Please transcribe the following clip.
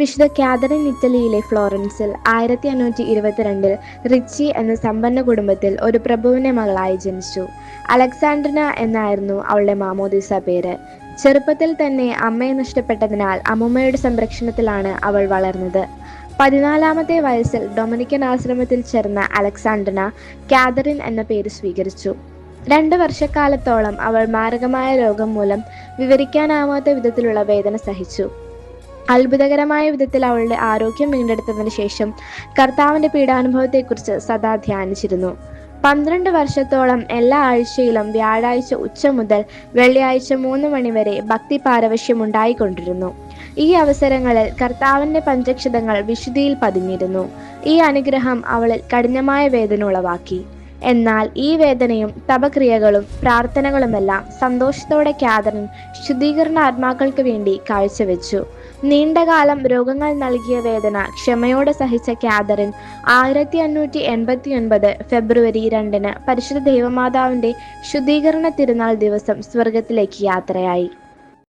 വിശുദ്ധ കാതറിൻ ഇറ്റലിയിലെ ഫ്ലോറൻസിൽ ആയിരത്തി അഞ്ഞൂറ്റി ഇരുപത്തിരണ്ടിൽ റിച്ചി എന്ന സമ്പന്ന കുടുംബത്തിൽ ഒരു പ്രഭുവിന്റെ മകളായി ജനിച്ചു. അലക്സാണ്ട്രിന എന്നായിരുന്നു അവളുടെ മാമോദിസ പേര്. ചെറുപ്പത്തിൽ തന്നെ അമ്മയെ നഷ്ടപ്പെട്ടതിനാൽ അമ്മുമ്മയുടെ സംരക്ഷണത്തിലാണ് അവൾ വളർന്നത്. പതിനാലാമത്തെ വയസ്സിൽ ഡൊമിനിക്കൻ ആശ്രമത്തിൽ ചേർന്ന അലക്സാണ്ട്രിന കാതറിൻ എന്ന പേര് സ്വീകരിച്ചു. രണ്ട് വർഷക്കാലത്തോളം അവൾ മാരകമായ രോഗം മൂലം വിവരിക്കാനാവാത്ത വിധത്തിലുള്ള വേദന സഹിച്ചു. അത്ഭുതകരമായ വിധത്തിൽ അവളുടെ ആരോഗ്യം വീണ്ടെടുത്തതിന് ശേഷം കർത്താവിന്റെ പീഡാനുഭവത്തെക്കുറിച്ച് സദാ ധ്യാനിച്ചിരുന്നു. പന്ത്രണ്ട് വർഷത്തോളം എല്ലാ ആഴ്ചയിലും വ്യാഴാഴ്ച ഉച്ച മുതൽ വെള്ളിയാഴ്ച മൂന്ന് മണിവരെ ഭക്തി പാരവശ്യം ഉണ്ടായിക്കൊണ്ടിരുന്നു. ഈ അവസരങ്ങളിൽ കർത്താവിന്റെ പഞ്ചക്ഷതങ്ങൾ വിശുദ്ധിയിൽ പതിഞ്ഞിരുന്നു. ഈ അനുഗ്രഹം അവളിൽ കഠിനമായ വേദന ഉളവാക്കി. എന്നാൽ ഈ വേദനയും തപക്രിയകളും പ്രാർത്ഥനകളുമെല്ലാം സന്തോഷത്തോടെ കാതറിൻ ശുദ്ധീകരണ ആത്മാക്കൾക്ക് വേണ്ടി കാഴ്ചവെച്ചു. നീണ്ടകാലം രോഗങ്ങൾ നൽകിയ വേദന ക്ഷമയോടെ സഹിച്ച കാതറിൻ ആയിരത്തി അഞ്ഞൂറ്റി എൺപത്തി ഒൻപത് ഫെബ്രുവരി രണ്ടിന് പരിശുദ്ധ ദൈവമാതാവിന്റെ ശുദ്ധീകരണ തിരുനാൾ ദിവസം സ്വർഗത്തിലേക്ക് യാത്രയായി.